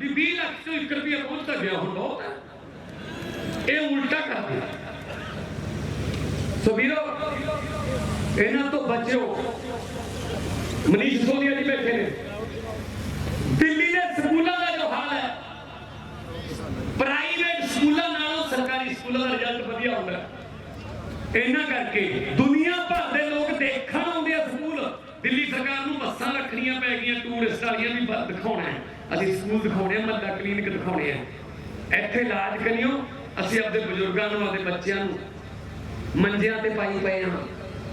ਵੀ 20 ਲੱਖ ਤੋਂ 1 ਰੁਪਿਆ ਪਹੁੰਚਦਾ ਗਿਆ ਹੁਣ ਬਹੁਤ ਹੈ। ਇਹ ਉਲਟਾ ਕਰਦੇ ਸੋ ਵੀਰੋ, ਇਹਨਾਂ ਤੋਂ ਬਚਿਓ ਮਨੀਸ਼ ਸੋਨੀਆ ਜੀ ਬੈਠੇ ਨੇ। ਦਿੱਲੀ ਦੇ ਸਕੂਲਾਂ ਦਾ ਜੋ ਹਾਲ ਹੈ, ਪ੍ਰਾਈਵੇਟ ਸਕੂਲਾਂ ਨਾਲੋਂ ਸਰਕਾਰੀ ਸਕੂਲਾਂ ਦਾ ਰਿਜ਼ਲਟ ਵਧੀਆ ਹੁੰਦਾ ਹੈ। ਇਹਨਾਂ ਕਰਕੇ ਦੁਨੀਆ ਭਰ ਦੇ ਲੋਕ ਦੇਖਣ ਆਉਂਦੇ ਆ ਸਕੂਲ। ਦਿੱਲੀ ਸਰਕਾਰ ਨੂੰ ਬੱਸਾਂ ਰੱਖਣੀਆਂ ਪੈ ਗਈਆਂ ਟੂਰਿਸਟ ਵਾਲੀਆਂ ਵੀ ਦਿਖਾਉਣਾ ਹੈ ਅਸੀਂ ਸਕੂਲ ਦਿਖਾਉਣੇ ਆ ਮੱਲਾ ਕਲੀਨਿਕ ਦਿਖਾਉਣੇ ਆ। ਇੱਥੇ ਇਲਾਜ ਕਰਿਓ, ਅਸੀਂ ਆਪਣੇ ਬਜ਼ੁਰਗਾਂ ਨੂੰ ਆਪਣੇ ਬੱਚਿਆਂ ਨੂੰ, ਮੰਜਿਆਂ ਤੇ ਪਾਈ ਪਏ ਹਾਂ।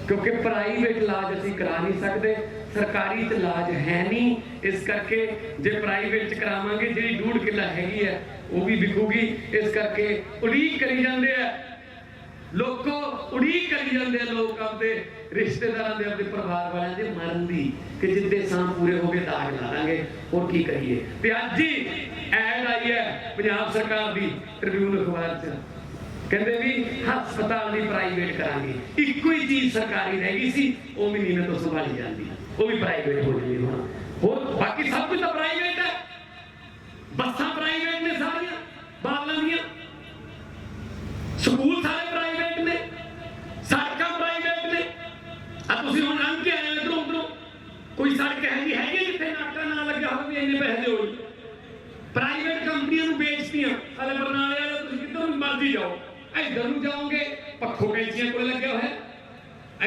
ਕਿਉਂਕਿ ਪ੍ਰਾਈਵੇਟ ਇਲਾਜ ਅਸੀਂ ਕਰਾ ਨਹੀਂ ਸਕਦੇ, ਸਰਕਾਰੀ ਤੇ ਇਲਾਜ ਹੈ ਨਹੀਂ। ਇਸ ਕਰਕੇ ਜੇ ਪ੍ਰਾਈਵੇਟ ਚ ਕਰਾਵਾਂਗੇ, ਜਿਹੜੀ ਡੂੜ ਕਿੱਲਾ ਹੈਗੀ ਹੈ, ਉਹ ਵੀ ਵਿਕੂਗੀ। ਇਸ ਕਰਕੇ ਉਡੀਕ ਕਰੀ ਜਾਂਦੇ ਆ। ਲੋਕੋ ਉਡੀਕ ਕਰੀ ਜਾਂਦੇ ਲੋਕ ਆਪਦੇ ਰਿਸ਼ਤੇਦਾਰਾਂ ਦੇ, ਆਪਦੇ ਪਰਿਵਾਰ ਵਾਲਿਆਂ ਦੇ ਮਰਨ ਦੀ ਕਿ ਜਿੱਦੇ ਸਾਂ ਪੂਰੇ ਹੋ ਗਏ ਦਾਗ ਲਾ ਹੋਰ ਕੀ ਕਰੀਏ? ਤੇ ਅੱਜ ਹੀ ਐਡ ਆਈ ਹੈ ਪੰਜਾਬ ਸਰਕਾਰ ਦੀ ਟ੍ਰਿਬਿਊਨ ਅਖਬਾਰ 'ਚ। ਕਹਿੰਦੇ ਵੀ ਹਸਪਤਾਲ ਦੀ ਪ੍ਰਾਈਵੇਟ ਕਰਾਂਗੇ। ਇੱਕੋ ਹੀ ਚੀਜ਼ ਸਰਕਾਰੀ ਰਹਿ ਗਈ ਸੀ, ਉਹ ਵੀ ਨੀਵੇਂ ਤੋਂ ਸੰਭਾਲੀ ਜਾਂਦੀ। ਉਹ ਵੀ ਪ੍ਰਾਈਵੇਟ ਹੋ ਗਈ ਹੁਣ। ਹੋਰ ਬਾਕੀ ਸਭ ਕੁਝ ਤਾਂ ਪ੍ਰਾਈਵੇਟ ਹੈ ਬੱਸਾਂ ਪ੍ਰਾਈਵੇਟ ਨੇ ਸਾਰੀਆਂ ਬਾਦਲਾਂ ਦੀਆਂ ਸਕੂਲ ਸਾਰੇ ਪ੍ਰਾਈਵੇਟ ਨੇ ਸੜਕਾਂ ਪ੍ਰਾਈਵੇਟ ਨੇ ਆ ਤੁਸੀਂ ਹੁਣ ਲੰਘ ਕੇ ਆਏ ਹੋ ਇਧਰੋਂ ਉਧਰੋਂ ਕੋਈ ਸੜਕ ਹੈਗੀ ਹੈਗੀ ਜਿੱਥੇ ਨਾਕਾ ਨਾ ਲੱਗਿਆ ਹੋਵੇ ਵੀ ਇੰਨੇ ਪੈਸੇ ਦਿਓ ਜੀ ਪ੍ਰਾਈਵੇਟ ਕੰਪਨੀਆਂ ਨੂੰ ਵੇਚਤੀਆਂ ਹਲੇ ਬਰਨਾਲੇ ਵਾਲੇ ਤੁਸੀਂ ਕਿੱਧਰ ਨੂੰ ਮਰਜ਼ੀ ਜਾਓ ਇੱਧਰ ਨੂੰ ਜਾਓਗੇ ਪੱਖੋ ਕੈਂਚੀਆਂ ਕੋਲ ਲੱਗਿਆ ਹੋਇਆ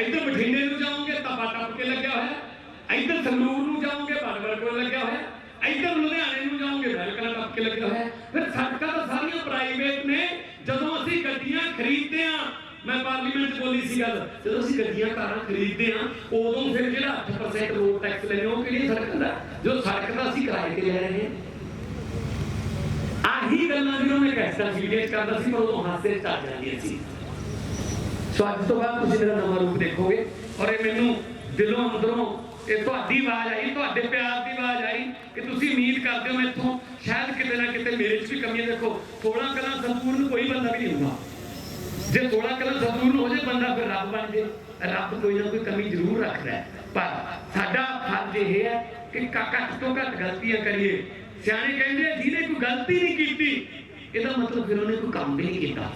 ਇੱਧਰ ਬਠਿੰਡੇ ਨੂੰ ਜਾਓਗੇ ਤਪਾ ਟੱਪ ਕੇ ਲੱਗਿਆ ਹੋਇਆ। ਇੱਧਰ ਸੰਗਰੂਰ ਨੂੰ ਜਾਓਗੇ ਬੜਬੜ ਕੋਲ ਲੱਗਿਆ ਹੋਇਆ। ਇੱਧਰ ਲੁਧਿਆਣੇ ਨੂੰ ਜਾਓਗੇ ਵੈਲਕਲਾ ਟੱਪ ਕੇ ਲੱਗਿਆ ਹੋਇਆ। ਫਿਰ ਸੜਕਾਂ ਤਾਂ ਸਾਰੀਆਂ ਪ੍ਰਾਈਵੇਟ ਨੇ। ਜਦੋਂ ਅਸੀਂ ਗੱਡੀਆਂ ਖਰੀਦਦੇ ਆ ਮੈਂ ਪਾਰਲੀਮੈਂਟ ਬੋਲੀ ਸੀ ਗੱਲ, ਜਦੋਂ ਅਸੀਂ ਗੱਡੀਆਂ, ਕਾਰਾਂ ਖਰੀਦਦੇ ਆ ਉਦੋਂ ਫਿਰ ਜਿਹੜਾ 8% ਰੋਡ ਟੈਕਸ ਲੈਣੇ ਉਹ ਕਿਹੜੀ ਸੜਕ ਦਾ? ਜੋ ਸੜਕ ਦਾ ਅਸੀਂ ਕਿਰਾਏ ਤੇ ਲੈ ਰਹੇ ਹਾਂ। ਆਹੀ ਗੱਲਾਂ ਜਿਹੜੀਆਂ ਮੈਂ ਕੈਸਟਾ ਵੀਡੀਓ ਕਰਦਾ ਸੀ, ਪਰ ਉਦੋਂ ਹਾਸੇ ਚ ਆ ਜਾਂਦੀਆਂ ਸੀ। ਸੋ ਅੱਜ ਤੋਂ ਬਾਅਦ ਤੁਸੀਂ ਮੇਰਾ ਨਵਾਂ ਰੂਪ ਦੇਖੋਗੇ। ਔਰ ਇਹ ਮੈਨੂੰ ਦਿਲੋਂ ਅੰਦਰੋਂ ਇਹ ਤੁਹਾਡੀ ਆਵਾਜ਼ ਆਈ, ਤੁਹਾਡੇ ਪਿਆਰ ਦੀ ਆਵਾਜ਼ ਆਈ ਕਿ ਤੁਸੀਂ ਉਮੀਦ ਕਰਦੇ ਹੋ ਮੈਥੋਂ ਸ਼ਾਇਦ ਕਿਤੇ ਨਾ ਕਿਤੇ ਮੇਰੇ 'ਚ ਵੀ ਕਮੀਆਂ ਦੇਖੋ। 16 ਕਲਾ ਸੰਪੂਰਨ ਕੋਈ ਬੰਦਾ ਵੀ ਨਹੀਂ ਹੁੰਦਾ। ਜੇ 16 ਕਲਾ ਸੰਪੂਰਨ ਹੋ ਜਾਏ, ਬੰਦਾ ਫਿਰ ਰੱਬ ਬਣ ਜੇ। ਰੱਬ ਕੋਈ ਨਾ ਕੋਈ ਕਮੀ ਜ਼ਰੂਰ ਰੱਖਦਾ ਹੈ। ਪਰ ਸਾਡਾ ਫਰਜ਼ ਇਹ ਹੈ ਕਿ ਘੱਟ ਤੋਂ ਘੱਟ ਗਲਤੀਆਂ ਕਰੀਏ। ਸਿਆਣੇ ਕਹਿੰਦੇ ਜਿਹਨੇ ਕੋਈ ਗਲਤੀ ਨਹੀਂ ਕੀਤੀ, ਇਹਦਾ ਮਤਲਬ ਫਿਰ ਉਹਨੇ ਕੋਈ ਕੰਮ ਵੀ ਨਹੀਂ ਕੀਤਾ।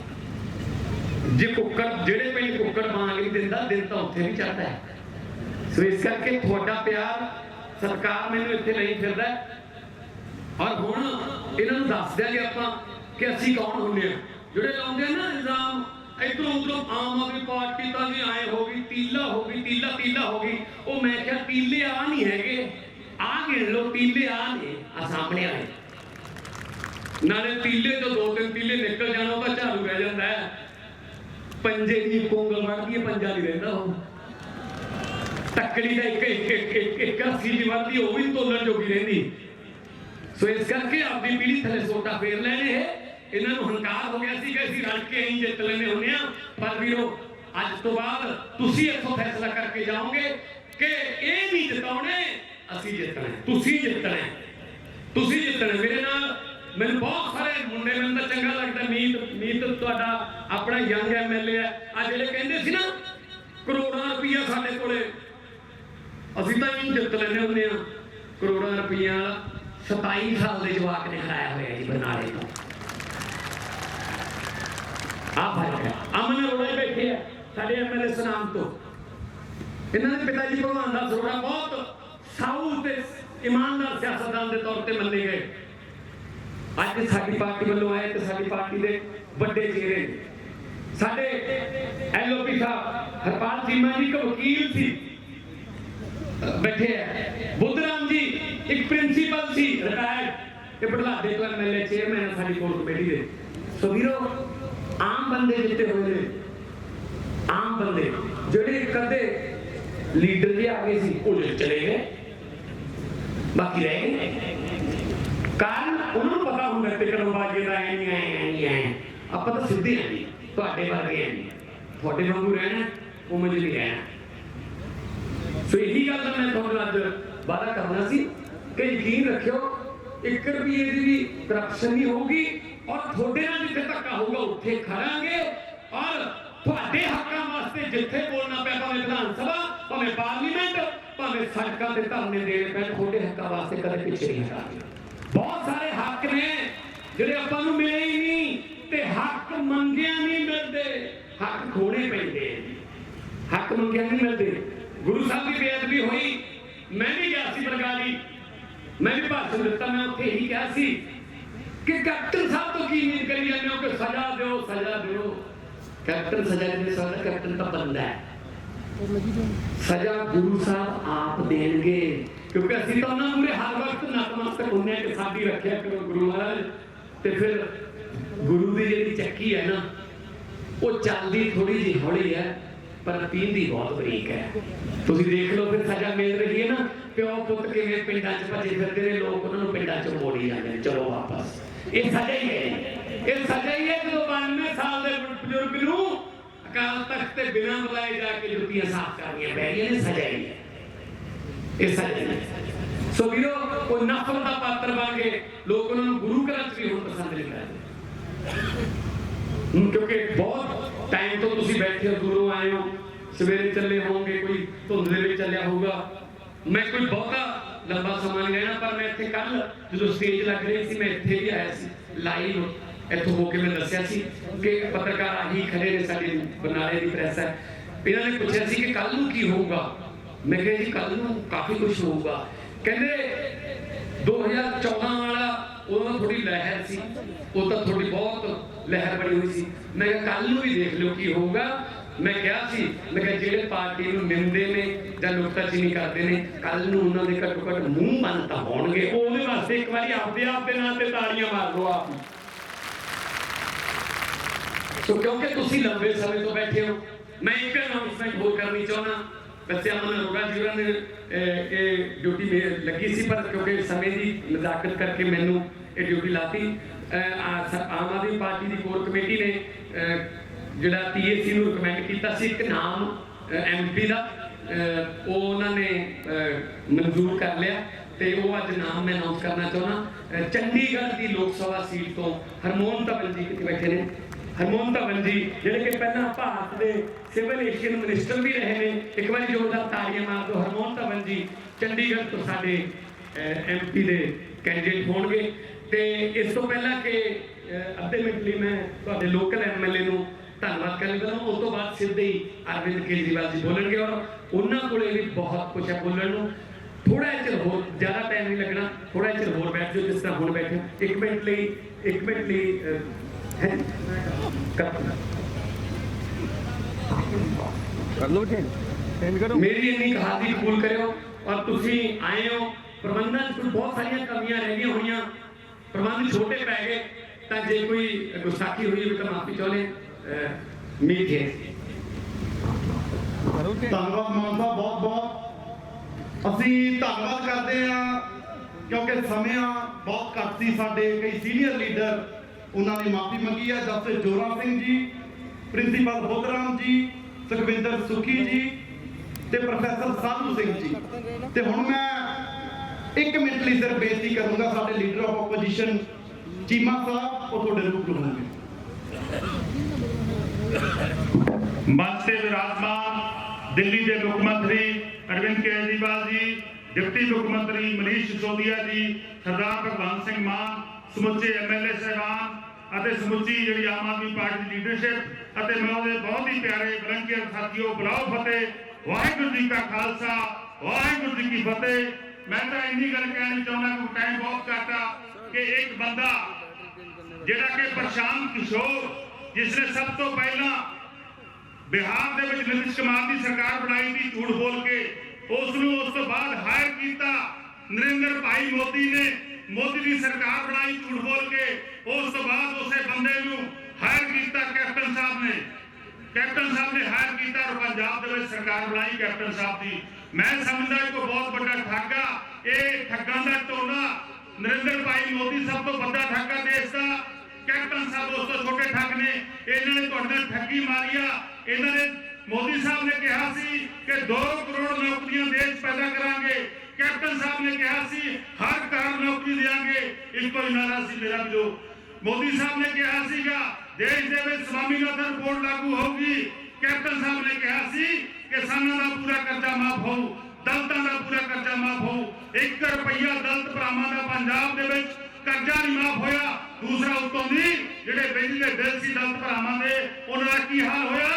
ਜੇ ਕੁੱਕਰ ਜਿਹੜੇ ਪਿੰਡ ਕੁੱਕਰ ਮੰਗ ਲਈ ਦਿੰਦਾ ਦਿਨ ਤਾਂ ਉੱਥੇ ਵੀ ਚੜਦਾ ਹੈ। ਸੋ ਇਸ ਕਰਕੇ ਤੁਹਾਡਾ ਪਿਆਰ ਸਰਕਾਰ ਮੈਨੂੰ ਇੱਥੇ ਲਈ ਫਿਰਦਾ ਔਰ ਹੁਣ ਇਹਨਾਂ ਨੂੰ ਦੱਸ ਦਿਆਂਗੇ ਆਪਾਂ ਕਿ ਅਸੀਂ ਕੌਣ ਹੁੰਦੇ ਆ। ਜਿਹੜੇ ਲਾਉਂਦੇ ਆ ਨਾ ਇਲਜ਼ਾਮ, ਇਧਰੋਂ ਉਧਰੋਂ ਆਮ ਆਦਮੀ ਪਾਰਟੀ ਤਾਂ ਜੀ ਆਏ ਹੋ ਗਈ, ਤੀਲਾ ਹੋ ਗਈ, ਤੀਲਾ ਤੀਲਾ ਹੋ ਗਈ। ਉਹ ਮੈਂ ਕਿਹਾ ਤੀਲੇ ਆ ਨਹੀਂ ਹੈਗੇ। ਆ ਗਿਣ ਲੋ ਤੀਲੇ ਆ ਨੇ, ਆ ਸਾਹਮਣੇ ਆਏ ਨਾਲੇ ਤੀਲੇ ਤੋਂ ਦੋ ਤਿੰਨ ਤੀਲੇ ਨਿਕਲ ਜਾਣਾ ਤਾਂ ਝਾੜੂ ਰਹਿ ਜਾਂਦਾ ਹੈ। ਪੰਜੇ ਦੀ ਕੋਂਗਲ ਵੜਦੀ ਪੰਜਾ ਨਹੀਂ ਰਹਿੰਦਾ ਉਹ ਤੱਕੜੀ ਦਾ ਇੱਕ ਇੱਕ ਇੱਕ ਇੱਕ ਇੱਕ ਦੀ ਵੜਦੀ ਉਹ ਵੀ ਤੋਲਣ ਜੋਗੀ ਰਹਿੰਦੀ। ਸੋ ਇਸ ਕਰਕੇ ਆਪਣੀ ਪੀੜੀ ਥੱਲੇ ਸੋਟਾ ਫੇਰ ਲੈਣੇ ਹੈ ਇਹਨਾਂ ਨੂੰ ਹੰਕਾਰ ਹੋ ਗਿਆ ਸੀ ਕਿ ਅਸੀਂ ਰਲ ਕੇ ਹੀ ਜਿੱਤ ਲੈਣੇ ਹੁੰਦੇ ਆ ਪਰ ਵੀਰੋ, ਅੱਜ ਤੋਂ ਬਾਅਦ ਤੁਸੀਂ ਇੱਥੋਂ ਫੈਸਲਾ ਕਰਕੇ ਜਾਓਗੇ ਕਿ ਇਹ ਨਹੀਂ ਜਿਤਾਉਣੇ, ਅਸੀਂ ਜਿੱਤਣਾ। ਤੁਸੀਂ ਜਿੱਤਣਾ। ਤੁਸੀਂ ਜਿੱਤਣਾ। ਮੇਰੇ ਨਾਲ ਮੈਨੂੰ ਬਹੁਤ ਸਾਰੇ ਮੁੰਡੇ ਮੈਨੂੰ ਤਾਂ ਚੰਗਾ ਲੱਗਦਾ, ਮੀਤ ਮੀਤ ਤੁਹਾਡਾ ਆਪਣਾ ਯੰਗ ਐਮਐਲਏ ਹੈ। ਆ ਜਿਹੜੇ ਕਹਿੰਦੇ ਸੀ ਨਾ, ਕਰੋੜਾਂ ਰੁਪਈਆ ਸਾਡੇ ਕੋਲੇ। ਅਸੀਂ ਤਾਂ ਇਹਨੂੰ ਜਿੱਤ ਲੈਣੇ ਹੁੰਦੇ ਆ ਕਰੋੜਾਂ ਰੁਪਈਆ 27 ਸਾਲ ਦੇ ਜਵਾਕ ਨੇ ਹਰਾਇਆ ਹੋਇਆ ਜੀ ਬਰਨਾਲੇ ਤੋਂ। ਆ ਫ਼ਰਕ ਹੈ। ਅਮਨ ਅਰੋੜਾ ਬੈਠੇ ਆ, ਸਾਡੇ ਐਮਐਲਏ ਸਨਾਮ ਤੋਂ। ਇਹਨਾਂ ਦੇ ਪਿਤਾ ਜੀ ਭਗਵਾਨ ਦਾ ਸਰੋੜਾ ਬਹੁਤ ਸਾਊ ਤੇ ਇਮਾਨਦਾਰ ਸਿਆਸਤਦਾਨ ਦੇ ਤੌਰ ਤੇ ਮੰਨੇ ਗਏ। ਅੱਜ ਸਾਡੀ ਪਾਰਟੀ ਵੱਲੋਂ ਆਏ ਤੇ ਸਾਡੀ ਪਾਰਟੀ ਦੇ ਵੱਡੇ ਚਿਹਰੇ ਨੇ। ਸਾਡੇ ਐਲਓਪੀ ਸਾਹਿਬ, ਹਰਪਾਲ ਚੀਮਾ ਜੀ ਇੱਕ ਵਕੀਲ ਸੀ। ਬੈਠੇ ਹੈ ਬੁੱਧਰਾਮ ਜੀ ਇੱਕ ਪ੍ਰਿੰਸੀਪਲ ਸੀ ਰਿਟਾਇਰਡ ਤੇ ਬੜਲਾਡੇ ਤੋਂ ਐਮਐਲਏ ਚੇਅਰਮੈਨ ਸਾਡੀ ਕੋਲ ਕਮੇਟੀ ਦੇ। ਸੋ ਵੀਰੋ, ਆਮ ਬੰਦੇ ਜਿੱਤੇ ਹੋਏ ਨੇ। ਆਮ ਬੰਦੇ, ਜਿਹੜੇ ਕਦੇ ਲੀਡਰ ਜੀ ਆ ਗਏ ਸੀ, ਉਹ ਚਲੇ ਗਏ। ਬਾਕੀ ਰਹਿ ਗਏ। ਕਾਰਨ ਉਹਨਾਂ ਨੂੰ ਪਤਾ ਹੁੰਦਾ ਦਾ ਐ ਨਹੀਂ ਐ ਐ ਆਪਾਂ ਤਾਂ ਸਿੱਧੇ ਆਂ ਜੀ, ਤੁਹਾਡੇ ਵਰਗੇ ਆਂ ਜੀ। ਤੁਹਾਡੇ ਵਾਂਗੂ ਰਹਿਣਾ ਉਹ ਮੈਨੂੰ ਨਹੀਂ ਰਹਿਣਾ। ਸੋ ਇਹੀ ਗੱਲ ਮੈਂ ਤੁਹਾਨੂੰ ਅੱਜ ਵਾਅਦਾ ਕਰਨਾ ਸੀ ਕਿ ਯਕੀਨ ਰੱਖਿਓ 1 ਰੁਪਏ ਦੀ ਵੀ ਕਰਪਸ਼ਨ ਨਹੀਂ ਹੋਊਗੀ ਔਰ ਤੁਹਾਡੇ ਨਾਲ ਜਿੱਥੇ ਧੱਕਾ ਹੋਊਗਾ, ਉੱਥੇ ਖੜਾਂਗੇ ਔਰ ਤੁਹਾਡੇ ਹੱਕਾਂ ਵਾਸਤੇ ਜਿੱਥੇ ਬੋਲਣਾ ਪਿਆ, ਭਾਵੇਂ ਵਿਧਾਨ ਸਭਾ, ਭਾਵੇਂ ਪਾਰਲੀਮੈਂਟ, ਭਾਵੇਂ ਸੜਕਾਂ ਤੇ ਧਰਨੇ ਦੇਣੇ ਪੈਣ ਤੁਹਾਡੇ ਹੱਕਾਂ ਵਾਸਤੇ ਕਦੇ ਪਿੱਛੇ ਨਹੀਂ ਹਟਾਂਗੇ। ਬਹੁਤ ਸਾਰੇ ਹੱਕ ਨੇ ਜਿਹੜੇ ਆਪਾਂ ਨੂੰ ਮਿਲੇ ਹੀ ਨਹੀਂ ਤੇ ਹੱਕ ਮੰਗਿਆ ਨਹੀਂ ਮਿਲਦੇ। ਹੱਕ ਖੋਣੇ ਪੈਂਦੇ। ਹੱਕ ਮੰਗਿਆ ਨਹੀਂ ਮਿਲਦੇ। ਗੁਰੂ ਸਾਹਿਬ ਦੀ ਬੇਅਦਬੀ ਹੋਈ ਮੈਂ ਵੀ ਗਿਆ ਸੀ ਬਰਗਾਲੀ ਮੈਂ ਵੀ ਭਾਸ਼ਣ ਦਿੱਤਾ ਮੈਂ ਉੱਥੇ ਇਹੀ ਕਿਹਾ ਸੀ ਕਿ ਕੈਪਟਨ ਸਾਹਿਬ ਤੋਂ ਕੀ ਉਮੀਦ ਕਰੀ ਜਾਂਦੇ ਹੋ ਕਿ ਸਜ਼ਾ ਦਿਓ ਸਜ਼ਾ ਦਿਓ। ਕੈਪਟਨ ਸਜ਼ਾ ਦੇ? ਸਕਦਾ ਕੈਪਟਨ ਤਾਂ ਬੰਦਾ ਹੈ। ਸਜ਼ਾ ਗੁਰੂ ਸਾਹਿਬ ਆਪ ਦੇਣਗੇ। ਕਿਉਂਕਿ ਅਸੀਂ ਤਾਂ ਉਹਨਾਂ ਮੂਰੇ ਹਰ ਵਕਤ ਨਤਮਸਤਕ ਹੁੰਦੇ ਹਾਂ ਕਿ ਸਾਡੀ ਰੱਖਿਆ ਕਰੋ ਗੁਰੂ ਮਹਾਰਾਜ। ਤੇ ਫਿਰ ਗੁਰੂ ਦੀ ਜਿਹੜੀ ਚੱਕੀ ਹੈ ਨਾ, ਉਹ ਚੱਲਦੀ ਥੋੜੀ ਜਿਹੀ ਹੌਲੀ ਹੈ, ਪਰ ਪੀਂਦੀ ਬਹੁਤ ਬਰੀਕ ਹੈ। ਤੁਸੀਂ ਦੇਖ ਲਓ ਫਿਰ ਸਜ਼ਾ ਮਿਲ ਰਹੀ ਹੈ ਨਾ, ਪਿਓ ਪੁੱਤ ਕਿਵੇਂ ਪਿੰਡਾਂ 'ਚ ਭੱਜੇ ਫਿਰਦੇ ਨੇ, ਲੋਕ ਉਹਨਾਂ ਨੂੰ ਪਿੰਡਾਂ 'ਚ ਮੋੜੀ ਜਾਂਦੇ ਨੇ, ਚਲੋ ਵਾਪਸ। ਇਹ ਸਜ਼ਾ ਹੀ ਹੈ ਇਹ ਸਜ਼ਾ ਹੀ ਹੈ ਜਦੋਂ 92 ਸਾਲ ਦੇ ਬਜ਼ੁਰਗ ਨੂੰ ਅਕਾਲ ਤਖਤ ਤੇ ਬਿਨਾਂ ਬੁਲਾਏ ਜਾ ਕੇ ਜੁੱਤੀਆਂ ਸਾਫ਼ ਕਰਨੀਆਂ ਪੈ ਰਹੀਆਂ ਨੇ ਸਜ਼ਾ ਹੀ ਹੈ। ਇਹ ਸਜ਼ਾ ਸੋ ਵੀਰੋ, ਉਹ ਨਫ਼ਰਤ ਦਾ ਪਾਤਰ ਬਣ ਗਏ ਲੋਕ ਉਹਨਾਂ ਨੂੰ ਗੁਰੂ ਘਰਾਂ 'ਚ ਵੀ ਹੁਣ ਪਸੰਦ ਨਹੀਂ ਕਰਦੇ। ਕਿਉਂਕਿ ਬਹੁਤ ਟਾਈਮ ਤੋਂ ਤੁਸੀਂ ਬੈਠੇ ਹੋ, ਦੂਰੋਂ ਆਏ ਹੋ, ਸਵੇਰੇ ਚੱਲੇ ਹੋਵੋਗੇ, ਕੋਈ ਧੁੰਦ ਦੇ ਵਿੱਚ ਚੱਲਿਆ ਹੋਊਗਾ। ਮੈਂ ਕੋਈ ਬਹੁਤਾ ਲੰਬਾ ਸਮਾਂ ਨਹੀਂ ਰਹਿਣਾ, ਪਰ ਮੈਂ ਇੱਥੇ ਕੱਲ ਜਦੋਂ ਸਟੇਜ ਲੱਗ ਰਹੀ ਸੀ, ਮੈਂ ਇੱਥੇ ਵੀ ਆਇਆ ਸੀ ਲਾਈਵ ਇੱਥੋਂ ਹੋ ਕੇ ਮੈਂ ਦੱਸਿਆ ਸੀ ਕਿ ਪੱਤਰਕਾਰ ਆਹੀ ਖੜੇ ਨੇ ਸਾਡੇ ਬਰਨਾਲੇ ਦੀ ਪ੍ਰੈਸ ਹੈ। ਇਹਨਾਂ ਨੇ ਪੁੱਛਿਆ ਸੀ ਕਿ ਕੱਲ ਨੂੰ ਕੀ ਹੋਊਗਾ? ਮੈਂ ਕਿਹਾ ਜੀ ਕੱਲ ਨੂੰ ਕਾਫੀ ਕੁਝ ਹੋਊਗਾ। ਕਹਿੰਦੇ 2014 ਵਾਲਾ ਉਹਨਾਂ ਥੋੜੀ ਲਹਿਰ ਸੀ। ਉਹ ਤਾਂ ਥੋੜੀ ਬਹੁਤ ਲਹਿਰ ਬਣੀ ਹੋਈ ਸੀ। ਮੈਂ ਕਿਹਾ ਕੱਲ ਨੂੰ ਵੀ ਦੇਖ ਲਿਓ ਕੀ ਹੋਊਗਾ। ਮੈਂ ਕਿਹਾ ਸੀ, ਮੈਂ ਕਿਹਾ ਜਿਹੜੇ ਪਾਰਟੀ ਨੂੰ ਨਿੰਦੇ ਨੇ ਜਾਂ ਨੁਕਤਾਚੀਨੀ ਕਰਦੇ ਨੇ ਕੱਲ ਨੂੰ ਉਹਨਾਂ ਦੇ ਘੱਟੋ ਘੱਟ ਮੂੰਹ ਬੰਦ ਤਾਂ ਹੋਣਗੇ। ਉਹਦੇ ਵਾਸਤੇ ਇੱਕ ਵਾਰੀ ਆਪਦੇ ਆਪ ਦੇ ਨਾਂ ਤੇ ਤਾੜੀਆਂ ਮਾਰ ਲਓ ਆਪ। ਸੋ ਕਿਉਂਕਿ ਤੁਸੀਂ ਲੰਬੇ ਸਮੇਂ ਤੋਂ ਬੈਠੇ ਹੋ, ਮੈਂ ਇੱਕ ਅਨਾਉਂਸਮੈਂਟ ਹੋਰ ਕਰਨੀ ਚਾਹੁੰਦਾ। ਵੈਸੇ ਅਮਨ ਅਰੋੜਾ ਜੀ ਹੋਰਾਂ ਨੇ ਇਹ ਡਿਊਟੀ ਮੇ ਲੱਗੀ ਸੀ ਪਰ ਕਿਉਂਕਿ ਸਮੇਂ ਦੀ ਨਜ਼ਾਕਤ ਕਰਕੇ ਮੈਨੂੰ ਇਹ ਡਿਊਟੀ ਲਾਤੀ। ਅਹ, ਆਮ ਆਦਮੀ ਪਾਰਟੀ ਦੀ ਕੋਰ ਕਮੇਟੀ ਨੇ ਜਿਹੜਾ ਪੀਏਸੀ ਨੂੰ ਰეკਮੈਂਡ ਕੀਤਾ ਸੀ ਇੱਕ ਨਾਮ ਐਮਪੀ ਦਾ ਉਹ ਉਹਨਾਂ ਨੇ ਮਨਜ਼ੂਰ ਕਰ ਲਿਆ ਤੇ ਉਹ ਅੱਜ ਨਾਮ ਮੈਂ ਅਨਾਉਂਸ ਕਰਨਾ ਚਾਹੁੰਦਾ। ਚੰਡੀਗੜ੍ਹ ਦੀ ਲੋਕ ਸਭਾ ਸੀਟ ਤੋਂ ਹਰਮੋਹਨ ਧਵਨ ਕਿੱਥੇ ਬੈਠੇ ਨੇ? ਹਰਮੋਹਨ ਧਵਨ ਜੀ, ਜਿਹੜੇ ਕਿ ਪਹਿਲਾਂ ਭਾਰਤ ਦੇ ਸਿਵਲ ਏਸ਼ੀਅਨ ਮਿਨਿਸਟਰ ਵੀ ਰਹੇ ਨੇ, ਇੱਕ ਵਾਰੀ ਜ਼ੋਰਦਾਰ ਤਾੜੀਆਂ ਮਾਰ ਦਿਓ ਹਰਮੋਹਨ ਧਵਨ ਜੀ ਚੰਡੀਗੜ੍ਹ ਤੋਂ ਸਾਡੇ ਐਮਪੀ ਦੇ ਕੈਂਡੀਡੇਟ ਹੋਣਗੇ। ਤੇ ਇਸ ਤੋਂ ਪਹਿਲਾਂ ਕਿ ਅੱਧੇ ਮਿੰਟ ਲਈ ਮੈਂ ਤੁਹਾਡੇ ਲੋਕਲ ਐਮਐਲਏ ਨੂੰ ਧੰਨਵਾਦ ਕਰਨ ਲੱਗਾ ਉਸ ਤੋਂ ਬਾਅਦ ਸਿੱਧੇ ਹੀ ਅਰਵਿੰਦ ਕੇਜਰੀਵਾਲ ਜੀ ਬੋਲਣਗੇ ਔਰ ਉਹਨਾਂ ਕੋਲੇ ਵੀ ਬਹੁਤ ਕੁਝ ਹੈ ਬੋਲਣ ਨੂੰ। ਥੋੜਾ ਜਿਹਾ ਚਿਰ ਹੋਰ, ਜ਼ਿਆਦਾ ਟਾਈਮ ਨਹੀਂ ਲੱਗਣਾ। ਥੋੜਾ ਜਿਹਾ ਚਿਰ ਹੋਰ ਬੈਠ ਜਾਓ ਜਿਸ ਤਰ੍ਹਾਂ ਹੁਣ ਬੈਠੇ ਹੋ। ਇੱਕ ਮਿੰਟ ਲਈ, ਇੱਕ ਮਿੰਟ ਲਈ ਕਰ ਲਓ ਚੇਂਜ ਚੇਂਜ ਕਰੋ। ਮੇਰੀ ਇੰਨੀ ਕਹਾਣੀ ਕਬੂਲ ਕਰਿਓ ਔਰ ਤੁਸੀਂ ਆਏ ਹੋ। ਪ੍ਰਬੰਧਨ 'ਚ ਕੋਈ ਬਹੁਤ ਸਾਰੀਆਂ ਕਮੀਆਂ ਰਹਿ ਗਈਆਂ ਹੋਈਆਂ ਪ੍ਰਬੰਧ ਛੋਟੇ ਪੈ ਗਏ ਤਾਂ ਜੇ ਕੋਈ ਗੁਸਤਾਖੀ ਹੋਈ ਹੋਵੇ ਤਾਂ ਮਾਫੀ ਕਰੋ ਚੇਂਜ ਧੰਨਵਾਦ ਮਾਨ ਸਾਹਿਬ ਬਹੁਤ ਬਹੁਤ। ਅਸੀਂ ਧੰਨਵਾਦ ਕਰਦੇ ਹਾਂ ਕਿਉਂਕਿ ਸਮਿਆਂ ਬਹੁਤ ਘੱਟ ਸੀ ਸਾਡੇ ਕਈ ਸੀਨੀਅਰ ਲੀਡਰ ਉਹਨਾਂ ਨੇ ਮਾਫੀ ਮੰਗੀ ਹੈ। ਜਸਟਿਸ ਜੋਰਾ ਸਿੰਘ ਜੀ, ਪ੍ਰਿੰਸੀਪਲ ਬੋਧਰਾਮ ਜੀ, ਸੁਖਵਿੰਦਰ ਸੁਖੀ ਜੀ ਤੇ ਪ੍ਰੋਫੈਸਰ ਸਾਧੂ ਸਿੰਘ ਜੀ। ਤੇ ਹੁਣ ਮੈਂ ਇੱਕ ਮਿੰਟ ਲਈ ਸਿਰਫ ਬੇਨਤੀ ਕਰੂੰਗਾ, ਸਾਡੇ leader of opposition Cheema Sahib, ਉਹ ਤੁਹਾਡੇ ਰੂਪ ਹੋਣਗੇ। ਮੰਚ ਤੇ ਵਿਰਾਜਮਾਨ, ਦਿੱਲੀ ਦੇ ਮੁੱਖ ਮੰਤਰੀ ਅਰਵਿੰਦ ਕੇਜਰੀਵਾਲ ਜੀ, ਡਿਪਟੀ ਮੁੱਖ ਮੰਤਰੀ ਮਨੀਸ਼ ਸਿਸੋਦੀਆ ਜੀ, ਸਰਦਾਰ ਭਗਵੰਤ ਸਿੰਘ ਮਾਨ, ਸਮੁੱਚੇ ਐਮਐਲਏ ਸਹਿਬਾਨ ਅਤੇ ਸਮੁੱਚੀ ਜਿਹੜੀ ਆਮ ਆਦਮੀ ਪਾਰਟੀ ਦੀ ਲੀਡਰਸ਼ਿਪ ਅਤੇ ਮੈਂ ਉਹਦੇ ਬਹੁਤ ਹੀ ਪਿਆਰੇ ਵਲੰਟੀਅਰ ਸਾਥੀਓ ਬੁਲਾਓ ਫਤਿਹ, ਵਾਹਿਗੁਰੂ ਜੀ ਕਾ ਖਾਲਸਾ, ਵਾਹਿਗੁਰੂ ਜੀ ਕੀ ਫਤਿਹ। ਮੈਂ ਤਾਂ ਇੰਨੀ ਗੱਲ ਕਹਿਣੀ ਚਾਹੁੰਦਾ ਕਿ ਟਾਈਮ ਬਹੁਤ ਘੱਟ ਕਿ ਇੱਕ ਬੰਦਾ ਜਿਹੜਾ ਕਿ ਪ੍ਰਸ਼ਾਂਤ ਕਿਸ਼ੋਰ, ਜਿਸ ਨੇ ਸਭ ਤੋਂ ਪਹਿਲਾਂ ਬਿਹਾਰ ਦੇ ਵਿੱਚ ਨਿਤਿਸ਼ ਕੁਮਾਰ ਦੀ ਸਰਕਾਰ ਬਣਾਈ ਸੀ ਝੂਠ ਬੋਲ ਕੇ ਉਸ ਨੂੰ ਉਸ ਤੋਂ ਬਾਅਦ ਹਾਇਰ ਕੀਤਾ ਨਰਿੰਦਰ ਭਾਈ ਮੋਦੀ ਨੇ। ਮੋਦੀ ਦੀ ਸਰਕਾਰ ਬਣਾਈ ਝੂਠ ਬੋਲ ਕੇ, ਉਸ ਤੋਂ ਬਾਅਦ ਉਸੇ ਬੰਦੇ ਨੂੰ ਹਾਇਰ ਕੀਤਾ ਕੈਪਟਨ ਸਾਹਿਬ ਨੇ। ਕੈਪਟਨ ਸਾਹਿਬ ਨੇ ਹਾਇਰ ਕੀਤਾ ਔਰ ਪੰਜਾਬ ਦੇ ਵਿੱਚ ਸਰਕਾਰ ਬਣਾਈ ਕੈਪਟਨ ਸਾਹਿਬ ਦੀ। ਮੈਂ ਸਮਝਦਾ ਇਹ ਬਹੁਤ ਵੱਡਾ ਠੱਗ, ਇਹ ਠੱਗਾਂ ਦਾ ਟੋਲਾ ਨਰਿੰਦਰ ਭਾਈ ਮੋਦੀ ਸਭ ਤੋਂ ਵੱਡਾ ਠੱਗਾ ਦੇਸ਼ ਦਾ। ਕੈਪਟਨ ਸਾਹਿਬ ਉਸ ਤੋਂ ਛੋਟੇ ਠੱਗ ਨੇ। ਇਹਨਾਂ ਨੇ ਤੁਹਾਡੇ ਨਾਲ ਠੱਗੀ ਮਾਰੀ ਆ। ਇਹਨਾਂ ਨੇ ਮੋਦੀ ਸਾਹਿਬ ਨੇ ਕਿਹਾ ਸੀ ਕਿ 2 ਕਰੋੜ ਨੌਕਰੀਆਂ ਦੇਸ਼ ਪੈਦਾ ਕਰਾਂਗੇ। ਕੈਪਟਨ ਸਾਹਿਬ ਨੇ ਕਿਹਾ ਸੀ, ਹਰ ਘਰ ਨੌਕਰੀ ਦੇਵਾਂਗੇ ਇੱਕੋ ਹੀ ਨਾਰਾ ਸੀ ਮੇਰਾ ਜੋ। ਮੋਦੀ ਸਾਹਿਬ ਨੇ ਕਿਹਾ ਸੀਗਾ, ਦੇਸ਼ ਦੇ ਵਿੱਚ ਸਵਾਮੀਨਾਥਨ ਰਿਪੋਰਟ ਲਾਗੂ ਹੋਊਗੀ। ਕੈਪਟਨ ਸਾਹਿਬ ਨੇ ਕਿਹਾ ਸੀ, ਕਿਸਾਨਾਂ ਦਾ ਪੂਰਾ ਕਰਜ਼ਾ ਮਾਫ ਹੋਊ, ਦਲਤਾਂ ਦਾ ਪੂਰਾ ਕਰਜ਼ਾ ਮਾਫ ਹੋਊ। 1 ਰੁਪਈਆ ਦਲਤ ਭਰਾਵਾਂ ਦਾ ਪੰਜਾਬ ਦੇ ਵਿੱਚ ਕਰਜ਼ਾ ਨਹੀਂ ਮਾਫ ਹੋਇਆ। ਦੂਸਰਾ ਉਤੋਂ ਦੀ, ਜਿਹੜੇ ਬਿਜਲੀ ਦੇ ਬਿੱਲ ਸੀ ਦਲਤ ਭਰਾਵਾਂ ਦੇ, ਉਹਨਾਂ ਦਾ ਕੀ ਹਾਲ ਹੋਇਆ?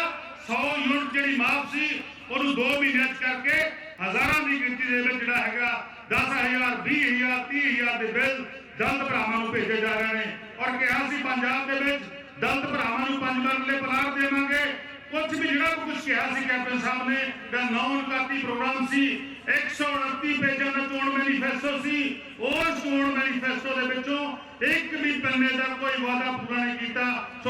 100 ਯੂਨਿਟ ਜਿਹੜੀ ਮਾਫ ਸੀ, ਉਹਨੂੰ 2 ਮਹੀਨਿਆਂ ਚ ਕਰਕੇ ਹਜ਼ਾਰਾਂ ਦੀ ਗਿਣਤੀ ਦੇ ਵਿੱਚ ਜਿਹੜਾ ਹੈਗਾ 10000 20000 30000 ਦੇ ਬਿੱਲ ਦਲਤ ਭਰਾਵਾਂ ਨੂੰ ਭੇਜੇ ਜਾ ਰਹੇ ਨੇ। ਔਰ ਕਿਹਾ ਸੀ ਪੰਜਾਬ ਦੇ ਵਿੱਚ ਦਲਤ ਭਰਾਵਾਂ ਨੂੰ ਪੰਜ ਮਰਲੇ ਪਲਾਟ ਦੇਵਾਂਗੇ। ਕੁਝ ਵੀ ਜਿਹੜਾ ਕੁਝ ਕਿਹਾ ਸੀ ਕੈਪਟਨ ਸਾਹਿਬ ਨੇ, ਦਾ ਨੌਨ ਕਾਤੀ ਪ੍ਰੋਗਰਾਮ ਸੀ 129 ਪੇਜਾਂ ਦਾ ਚੋਣ ਮੈਨੀਫੈਸਟੋ ਸੀ। ਉਸ ਚੋਣ ਮੈਨੀਫੈਸਟੋ ਦੇ ਵਿੱਚੋਂ ਇੱਕ ਵੀ ਪੰਨੇ ਦਾ ਕੋਈ ਵਾਅਦਾ ਪੂਰਾ ਨਹੀਂ ਕੀਤਾ। ਸੋ